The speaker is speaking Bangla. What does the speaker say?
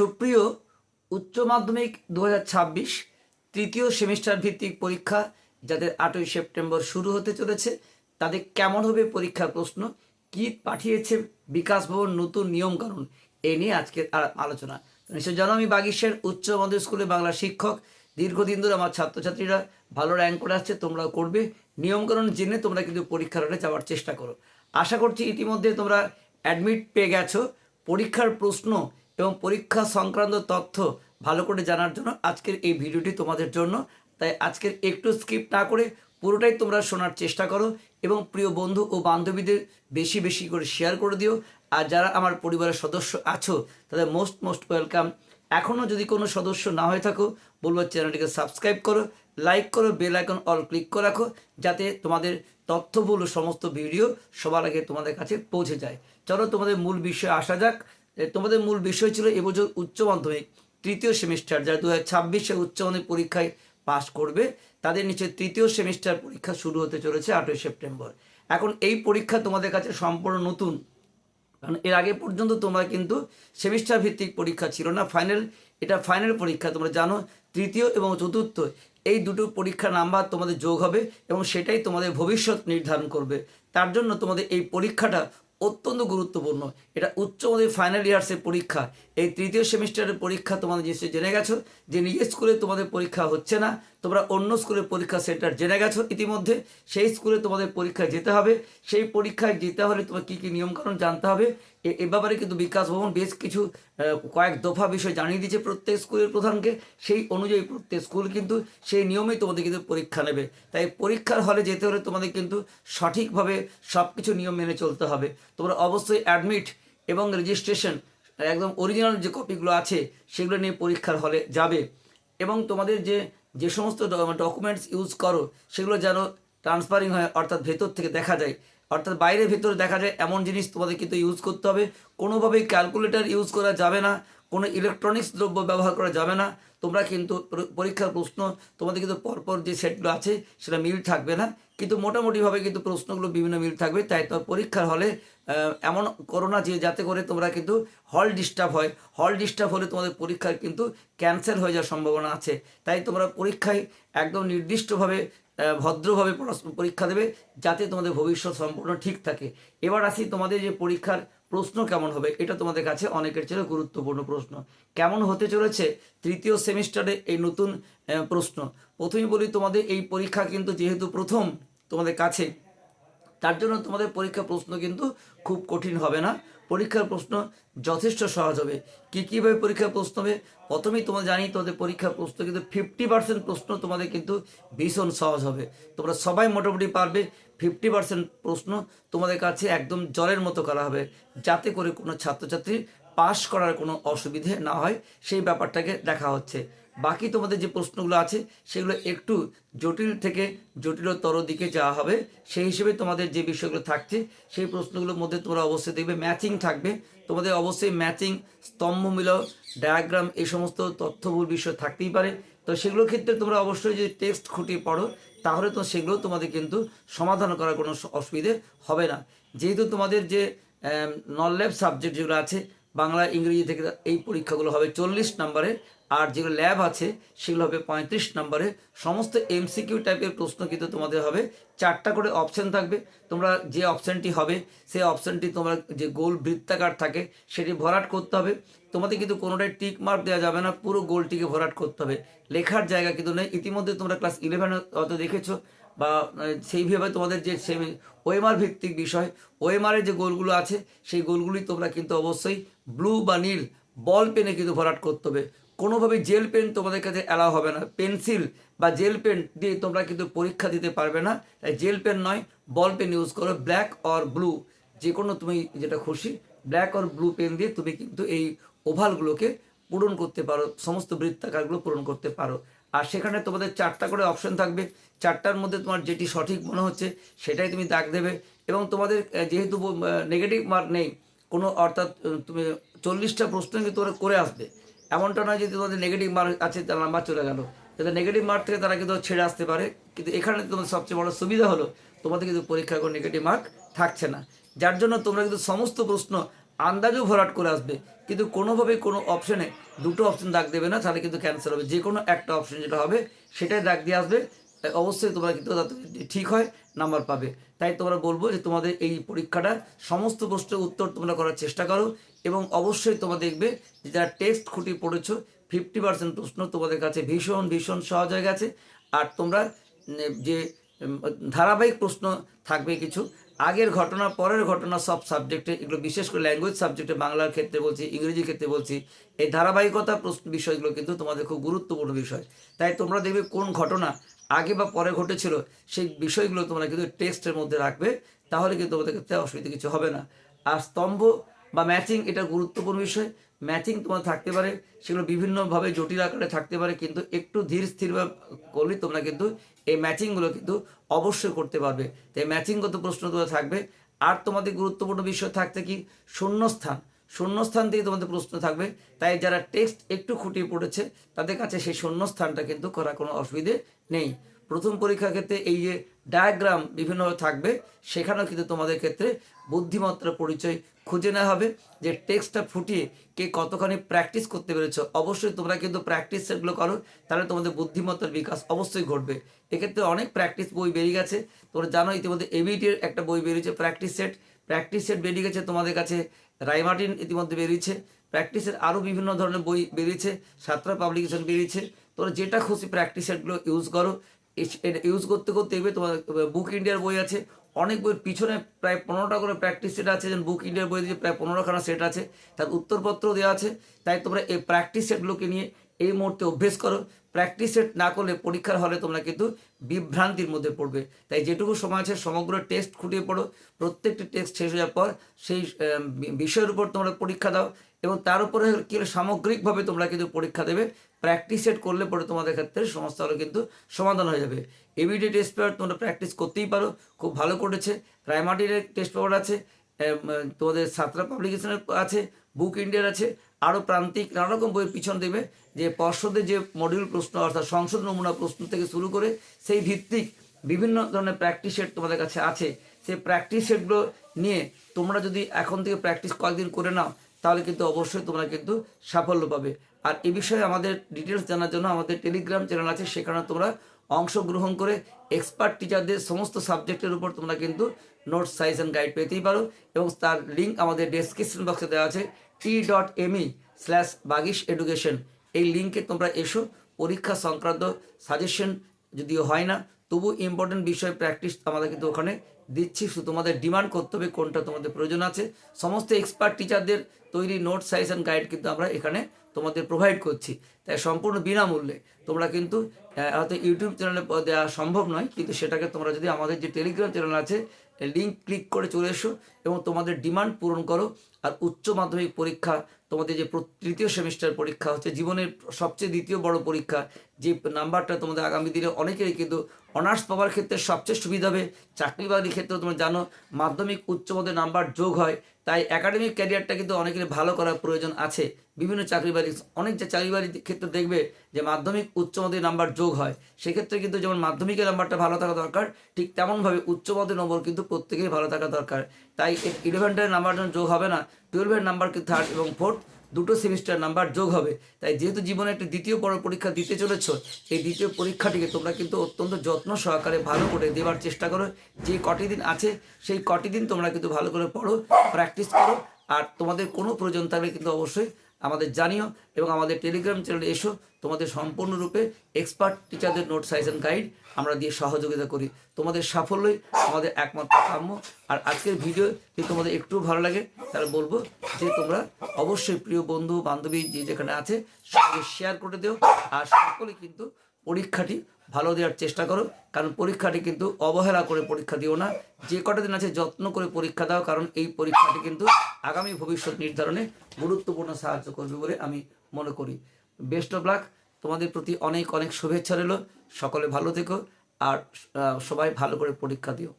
সুপ্রিয় উচ্চ মাধ্যমিক দু হাজার ছাব্বিশ তৃতীয় সেমিস্টার ভিত্তিক পরীক্ষা যাদের আটই সেপ্টেম্বর শুরু হতে চলেছে, তাদের কেমন হবে পরীক্ষার প্রশ্ন, কি পাঠিয়েছে বিকাশ ভবন নতুন নিয়মকানুন, এ নিয়ে আজকের আলোচনা। নিশ্চয় জানো আমি বাগিশের উচ্চ মাধ্যমিক স্কুলে বাংলা শিক্ষক। দীর্ঘদিন ধরে আমার ছাত্রছাত্রীরা ভালো র্যাঙ্ক করে আসছে, তোমরাও করবে। নিয়মকানুন জেনে তোমরা কিন্তু পরীক্ষার হলে যাওয়ার চেষ্টা করো। আশা করছি ইতিমধ্যে তোমরা অ্যাডমিট পেয়ে গেছো। পরীক্ষার প্রশ্ন এবং পরীক্ষা সংক্রান্ত তথ্য ভালো করে জানার জন্য আজকের এই ভিডিওটি তোমাদের জন্য। তাই আজকের একটু স্কিপ না করে পুরোটাই তোমরা শোনার চেষ্টা করো এবং প্রিয় বন্ধু ও বান্ধবীদের বেশি বেশি করে শেয়ার করে দিও। আর যারা আমার পরিবারের সদস্য আছো, তাদের মোস্ট মোস্ট ওয়েলকাম এখনও যদি কোনো সদস্য না হয়ে থাকো, বলব চ্যানেলটিকে সাবস্ক্রাইব করো লাইক করো বেল আইকন অল ক্লিক করে রাখো, যাতে তোমাদের তথ্যবহুল সমস্ত ভিডিও সবার আগে তোমাদের কাছে পৌঁছে যায়। চলো তোমাদের মূল বিষয়ে আসা যাক। তোমাদের মূল বিষয় ছিল এবছর উচ্চ মাধ্যমিক, তৃতীয় সেমিস্টার যারা দু হাজার ছাব্বিশে উচ্চ মাধ্যমিক পরীক্ষায় পাশ করবে, তাদের নিচে তৃতীয় সেমিস্টার পরীক্ষা শুরু হতে চলেছে আটই সেপ্টেম্বর। এখন এই পরীক্ষা তোমাদের কাছে সম্পূর্ণ নতুন। কারণ এর আগে পর্যন্ত তোমরা কিন্তু সেমিস্টার ভিত্তিক পরীক্ষা ছিল না। ফাইনাল এটা ফাইনাল পরীক্ষা, তোমরা জানো, তৃতীয় এবং চতুর্থ, এই দুটো পরীক্ষার নাম্বার তোমাদের যোগ হবে এবং সেটাই তোমাদের ভবিষ্যৎ নির্ধারণ করবে। তার জন্য তোমাদের এই পরীক্ষাটা অত্যন্ত গুরুত্বপূর্ণ। এটা উচ্চ মাধ্যমিক ফাইনাল ইয়ার্সের পরীক্ষা। এই তৃতীয় সেমিস্টারের পরীক্ষা তোমাদের নিশ্চয়ই জেনে গেছো যে নিজের স্কুলে তোমাদের পরীক্ষা হচ্ছে না। তোমরা অন্য স্কুলের পরীক্ষা সেন্টার জেনে গেছো ইতিমধ্যে। সেই স্কুলে তোমাদের পরীক্ষায় যেতে হবে। সেই পরীক্ষায় যেতে হলে তোমার কী কী নিয়মকানুন জানতে হবে। এ ব্যাপারে কিন্তু বিকাশ ভবন বেশ কিছু কয়েক দফা বিষয় জানিয়ে দিয়েছে প্রত্যেক স্কুলের প্রধানকে। সেই অনুযায়ী প্রত্যেক স্কুল কিন্তু সেই নিয়মেই তোমাদের কিন্তু পরীক্ষা নেবে। তাই পরীক্ষার হলে যেতে হলে তোমাদের কিন্তু সঠিকভাবে সব কিছু নিয়ম মেনে চলতে হবে। তোমরা অবশ্যই অ্যাডমিট এবং রেজিস্ট্রেশন একদম অরিজিনাল যে কপিগুলো আছে, সেগুলো নিয়ে পরীক্ষার হলে যাবে। এবং তোমাদের যে যে সমস্ত ডকুমেন্টস ইউজ করো, সেগুলো যেন ট্রান্সফারিং হয়, অর্থাৎ ভেতর থেকে দেখা যায়। অর্থাৎ বাইরে ভেতরে দেখা যায় এমন জিনিস তোমাদের কিন্তু ইউজ করতে হবে। কোনোভাবেই ক্যালকুলেটর ইউজ করা যাবে না, কোনো ইলেকট্রনিক্স দ্রব্য ব্যবহার করা যাবে না। তোমরা কিন্তু পরীক্ষার প্রশ্ন, তোমাদের কিন্তু পরপর যে সেটগুলো আছে সেটা মিল থাকবে না। কিন্তু মোটামুটিভাবে কিন্তু প্রশ্নগুলো বিভিন্ন মিল থাকবে। তাই তোমার পরীক্ষার হলে এমন করো না যে যাতে করে তোমরা কিন্তু হল ডিস্টার্ব হয়। হল ডিস্টার্ব হলে তোমাদের পরীক্ষার কিন্তু ক্যান্সেল হয়ে যাওয়ার সম্ভাবনা আছে। তাই তোমরা পরীক্ষায় একদম নির্দিষ্টভাবে ভদ্রভাবে পরীক্ষা দেবে যাতে তোমাদের ভবিষ্যৎ সম্পূর্ণ ঠিক থাকে। এবার আসি তোমাদের যে পরীক্ষার প্রশ্ন কেমন হবে, এটা তোমাদের কাছে অনেকের ছিল গুরুত্বপূর্ণ প্রশ্ন। কেমন হতে চলেছে তৃতীয় সেমিস্টারে এই নতুন প্রশ্ন? প্রথমেই বলি, তোমাদের এই পরীক্ষা কিন্তু যেহেতু প্রথম তোমাদের কাছে, তার জন্য তোমাদের পরীক্ষা প্রশ্ন কিন্তু খুব কঠিন হবে না। পরীক্ষার প্রশ্ন যথেষ্ট সহজ হবে। কী, কীভাবে পরীক্ষার প্রশ্ন হবে? প্রথমেই তোমরা জানি তোমাদের পরীক্ষার প্রশ্ন কিন্তু ফিফটি পার্সেন্ট প্রশ্ন তোমাদের কিন্তু ভীষণ সহজ হবে। তোমরা সবাই মোটামুটি পারবে ফিফটি পার্সেন্ট প্রশ্ন তোমাদের কাছে একদম জলের মতো করা হবে, যাতে করে কোনো ছাত্রছাত্রী পাশ করার কোনো অসুবিধে না হয়। সেই ব্যাপারটাকে দেখা হচ্ছে। বাকি তোমাদের যে প্রশ্নগুলো আছে, সেগুলো একটু জটিল থেকে জটিলতর দিকে যাওয়া হবে। সেই হিসেবে তোমাদের যে বিষয়গুলো থাকছে, সেই প্রশ্নগুলোর মধ্যে তোমরা অবশ্যই দেখবে, ম্যাচিং থাকবে। তোমাদের অবশ্যই ম্যাচিং স্তম্ভমূলক ডায়াগ্রাম এই সমস্ত তথ্যবহুল বিষয় থাকতেই পারে। তো সেগুলোর ক্ষেত্রে তোমরা অবশ্যই যদি টেক্সট খুঁটিয়ে পড়ো, তাহলে তো সেগুলো তোমাদের কিন্তু সমাধান করার কোনো অসুবিধে হবে না। যেহেতু তোমাদের যে নন ল্যাব সাবজেক্ট যেগুলো আছে, বাংলা, ইংরেজি থেকে এই পরীক্ষাগুলো হবে চল্লিশ নম্বরের আর যেগুলো ল্যাব আছে, সেগুলো হবে পঁয়ত্রিশ নম্বরে। সমস্ত এমসিকিউ টাইপের প্রশ্ন কিন্তু তোমাদের হবে। চারটা করে অপশন থাকবে। তোমরা যে অপশানটি হবে, সেই অপশানটি তোমরা যে গোল বৃত্তাকার থাকে, সেটি ভরাট করতে হবে। তোমাদের কিন্তু কোনোটাই টিক মার্ক দেওয়া যাবে না, পুরো গোলটিকে ভরাট করতে হবে। লেখার জায়গা কিন্তু নেই। ইতিমধ্যে তোমরা ক্লাস ইলেভেনে হয়তো দেখেছ, বা সেইভাবে তোমাদের যে সেমি ওএমআর ভিত্তিক বিষয় ওএমআরের যে গোলগুলো আছে, সেই গোলগুলি তোমরা কিন্তু অবশ্যই ব্লু বা নীল বল পেনে কিন্তু ভরাট করতে হবে। কোনোভাবে জেল পেন তোমাদের কাছে অ্যালাউ হবে না। পেন্সিল বা জেল পেন দিয়ে তোমরা কিন্তু পরীক্ষা দিতে পারবে না। তাই জেল পেন নয়, বল পেন ইউজ করো ব্ল্যাক অর ব্লু যে কোনো তুমি যেটা খুশি ব্ল্যাক অর ব্লু পেন দিয়ে তুমি কিন্তু এই ওভালগুলোকে পূরণ করতে পারো, সমস্ত বৃত্তাকারগুলো পূরণ করতে পারো। আর সেখানে তোমাদের চারটা করে অপশন থাকবে। চারটার মধ্যে তোমার যেটি সঠিক মনে হচ্ছে, সেটাই তুমি দাগ দেবে। এবং তোমাদের যেহেতু নেগেটিভ মার্ক নেই, কোনো অর্থাৎ তুমি চল্লিশটা প্রশ্ন কিন্তু তোমরা করে আসবে। এমনটা নয় যে তোমাদের নেগেটিভ মার্ক আছে, তার নাম্বার চলে গেলো। যাদের নেগেটিভ মার্ক থেকে তারা কিন্তু ছেড়ে আসতে পারে। কিন্তু এখানে তোমাদের সবচেয়ে বড় সুবিধা হলো, তোমাদের কিন্তু পরীক্ষার কোনো নেগেটিভ মার্ক থাকছে না। যার জন্য তোমরা কিন্তু সমস্ত প্রশ্ন আন্দাজও ভরাট করে আসবে। কিন্তু কোনোভাবেই কোনো অপশনে দুটো অপশন দাগ দেবে না, তাহলে কিন্তু ক্যান্সেল হবে। যে কোনো একটা অপশন যেটা হবে, সেটাই দাগ দিয়ে আসবে। অবশ্যই তোমরা কিন্তু ঠিক হয় নাম্বার পাবে। তাই তোমরা বলব যে তোমাদের এই পরীক্ষাটা সমস্ত প্রশ্নের উত্তর তোমরা করার চেষ্টা করো এবং অবশ্যই তোমরা দেখবে যে যারা টেক্সট খুঁটি পড়েছো ফিফটি পার্সেন্ট প্রশ্ন তোমাদের কাছে ভীষণ ভীষণ সহজ হয়ে গেছে। আর তোমরা যে ধারাবাহিক প্রশ্ন থাকবে কিছু, আগের ঘটনা, পরের ঘটনা সব সাবজেক্টে এগুলো বিশেষ করে ল্যাঙ্গুয়েজ সাবজেক্টে বাংলার ক্ষেত্রে বলছি, ইংরেজি ক্ষেত্রে বলছি, এই ধারাবাহিকতা প্রশ্ন বিষয়গুলো কিন্তু তোমাদের খুব গুরুত্বপূর্ণ বিষয়। তাই তোমরা দেখবে কোন ঘটনা আগে বা পরে ঘটেছিল, সেই বিষয়গুলো তোমরা কিন্তু টেক্সটের মধ্যে রাখবে, তাহলে কিন্তু তোমাদের ক্ষেত্রে অসুবিধা কিছু হবে না। আর স্তম্ভ বা ম্যাচিং এটা গুরুত্বপূর্ণ বিষয়। ম্যাচিং তোমার থাকতে পারে, সেগুলো বিভিন্নভাবে জটিল আকারে থাকতে পারে, কিন্তু একটু ধীর স্থিরভাবে করলে তোমরা কিন্তু এই ম্যাচিংগুলো কিন্তু অবশ্যই করতে পারবে। তাই ম্যাচিংগত প্রশ্ন তোমাদের থাকবে, আর তোমাদের গুরুত্বপূর্ণ বিষয় থাকতে কি? শূন্যস্থান। শূন্যস্থান থেকে তোমাদের প্রশ্ন থাকবে। তাই যারা টেক্সট একটু খুঁটিয়ে পড়েছে, তাদের কাছে সেই শূন্যস্থানটা কিন্তু করা কোনো অসুবিধে নেই। প্রথম পরীক্ষার ক্ষেত্রে এই যে ডায়াগ্রাম বিভিন্নভাবে থাকবে, সেখানেও কিন্তু তোমাদের ক্ষেত্রে বুদ্ধিমত্তার পরিচয় খুঁজে নেওয়া হবে। যে টেক্সটটা ফুটিয়ে কে কতখানি প্র্যাকটিস করতে পেরেছ, অবশ্যই তোমরা কিন্তু প্র্যাকটিস সেটগুলো করো, তাহলে তোমাদের বুদ্ধিমত্তার বিকাশ অবশ্যই ঘটবে। এক্ষেত্রে অনেক প্র্যাকটিস বই বেরিয়ে গেছে। তোমরা জানো ইতিমধ্যে এবিটির একটা বই বেরিয়েছে প্র্যাকটিস সেট প্র্যাকটিস সেট বেরিয়ে গেছে তোমাদের কাছে রাইমার্টিন ইতিমধ্যে বেরিয়েছে। প্র্যাকটিসের আরও বিভিন্ন ধরনের বই বেরিয়েছে সাতটা পাবলিকেশন বেরিয়েছে। তোমরা যেটা খুশি প্র্যাকটিস সেটগুলো ইউজ করো। ইউজ করতে করতে দেখবে তোমার বুক ইন্ডিয়ার বই আছে। অনেক বইয়ের পিছনে প্রায় পনেরোটা করে প্র্যাকটিস সেট আছে। যেমন বুক ইন্ডিয়ার বই দিয়ে প্রায় পনেরোখানা সেট আছে, তার উত্তরপত্র দেওয়া আছে। তাই তোমরা এই প্র্যাকটিস সেটগুলোকে নিয়ে এই মুহূর্তে অভ্যেস করো প্র্যাকটিস সেট না করলে পরীক্ষার হলে তোমরা কিন্তু বিভ্রান্তির মধ্যে পড়বে। তাই যেটুকু সময় আছে সমগ্র টেস্ট খুঁটিয়ে পড়ো। প্রত্যেকটি টেস্ট শেষ যাওয়ার পর সেই বিষয়ের উপর তোমরা পরীক্ষা দাও এবং তার উপরে কি সামগ্রিকভাবে তোমরা কিন্তু পরীক্ষা দেবে। প্র্যাকটিস সেট করলে পরে তোমাদের ক্ষেত্রে সমস্যাগুলো কিন্তু সমাধান হয়ে যাবে। এভিডে টেস্ট পেপার তোমরা প্র্যাকটিস করতেই পারো। খুব ভালো করেছে। রায়মাটির টেস্ট পেপার আছে। তোমাদের সাতরা পাবলিকেশনের আছে বুক ইন্ডিয়ার আছে আরও প্রান্তিক নানা রকম বইয়ের পিছন দেবে, যে পর্ষদের যে মডিউল প্রশ্ন, অর্থাৎ সংসদ নমুনা প্রশ্ন থেকে শুরু করে সেই ভিত্তিক বিভিন্ন ধরনের প্র্যাকটিস সেট তোমাদের কাছে আছে। সেই প্র্যাকটিস সেটগুলো নিয়ে তোমরা যদি এখন থেকে প্র্যাকটিস কয়েকদিন করে নাও, তাহলে কিন্তু অবশ্যই তোমরা কিন্তু সাফল্য পাবে। আর এ বিষয়ে আমাদের ডিটেলস জানার জন্য আমাদের টেলিগ্রাম চ্যানেল আছে সেখানে তোমরা অংশগ্রহণ করে এক্সপার্ট টিচারদের সমস্ত সাবজেক্টের উপর তোমরা কিন্তু নোটস সাইজ অ্যান্ড গাইড পেতেই পারো এবং তার লিঙ্ক আমাদের ডেসক্রিপশন বক্সে দেওয়া আছে T dot me slash Bagish education এই লিঙ্কে তোমরা এসো, পরীক্ষা সংক্রান্ত সাজেশন যদিও হয় না, তবু ইম্পর্টেন্ট বিষয় প্র্যাকটিস আমাদের কিন্তু ওখানে দিচ্ছি, শুধু তোমাদের ডিমান্ড করতে হবে কোনটা তোমাদের প্রয়োজন আছে। সমস্ত এক্সপার্ট টিচারদের তৈরি নোট সাইজ অ্যান্ড গাইড কিন্তু আমরা এখানে তোমাদের প্রোভাইড করছি। তাই সম্পূর্ণ বিনামূল্যে। তোমরা কিন্তু হয়তো ইউটিউব চ্যানেলে দেওয়া সম্ভব নয়, কিন্তু সেটাকে তোমরা যদি আমাদের যে টেলিগ্রাম চ্যানেল আছে লিঙ্ক ক্লিক করে চলে এসো এবং তোমাদের ডিমান্ড পূরণ করো। আর উচ্চ মাধ্যমিক পরীক্ষা, তোমাদের যে তৃতীয় সেমিস্টার পরীক্ষা হচ্ছে, জীবনের সবচেয়ে দ্বিতীয় বড় পরীক্ষা, যে নাম্বারটা তোমাদের আগামী দিনে অনেকেরই কিন্তু অনার্স পাওয়ার ক্ষেত্রে সবচেয়ে সুবিধা হবে। চাকরি বাকরির ক্ষেত্রে তোমরা জানো, মাধ্যমিক উচ্চ মাধ্যমিক নাম্বার যোগ হয়। তাই একাডেমিক ক্যারিয়ারটা কিন্তু অনেকের ভালো করার প্রয়োজন আছে। বিভিন্ন চাকরি বাড়ি অনেক যে চাকরি বাড়ির ক্ষেত্রে দেখবে যে মাধ্যমিক, উচ্চ মাধ্যমিক নাম্বার যোগ হয়। সেক্ষেত্রে কিন্তু যেমন মাধ্যমিকের নাম্বারটা ভালো থাকা দরকার, ঠিক তেমনভাবে উচ্চ মাধ্যমিক নম্বর কিন্তু প্রত্যেকেই ভালো থাকা দরকার। তাই ইলেভেনটার নাম্বার যোগ হবে না টুয়েলভের নাম্বার কিন্তু থার্ড এবং ফোর্থ দুটো সেমিস্টার নাম্বার যোগ হবে। তাই যেহেতু জীবনে একটা দ্বিতীয় বড় পরীক্ষা দিতে চলেছ এই দ্বিতীয় পরীক্ষাটিকে তোমরা কিন্তু অত্যন্ত যত্ন সহকারে ভালো করে দেওয়ার চেষ্টা করো। যে কটি দিন আছে, সেই কটি দিন তোমরা কিন্তু ভালো করে পড়ো প্র্যাকটিস করো। আর তোমাদের কোনো প্রয়োজন থাকলে কিন্তু অবশ্যই আমাদের জানিও এবং আমাদের টেলিগ্রাম চ্যানেলে এসো, তোমাদের সম্পূর্ণরূপে এক্সপার্ট টিচারদের নোট সাইজ অ্যান্ড গাইড আমরা দিয়ে সহযোগিতা করি। তোমাদের সাফল্যই আমাদের একমাত্র কাম্য। আর আজকের ভিডিও যদি তোমাদের একটু ভালো লাগে, তাহলে বলব যে তোমরা অবশ্যই প্রিয় বন্ধু, বান্ধবী যে যেখানে আছে সঙ্গে শেয়ার করে দিও। আর সকলে কিন্তু পরীক্ষাটি ভালো দেওয়ার চেষ্টা করো, কারণ পরীক্ষাটি কিন্তু অবহেলা করে পরীক্ষা দিও না। যে কটা দিন আছে যত্ন করে পরীক্ষা দাও, কারণ এই পরীক্ষাটি কিন্তু আগামী ভবিষ্যৎ নির্ধারণে গুরুত্বপূর্ণ সাহায্য করবে বলে আমি মনে করি। বেস্ট অফ লাক, তোমাদের প্রতি অনেক অনেক শুভেচ্ছা রইল। সকলে ভালো থেকো, আর সবাই ভালো করে পরীক্ষা দিও।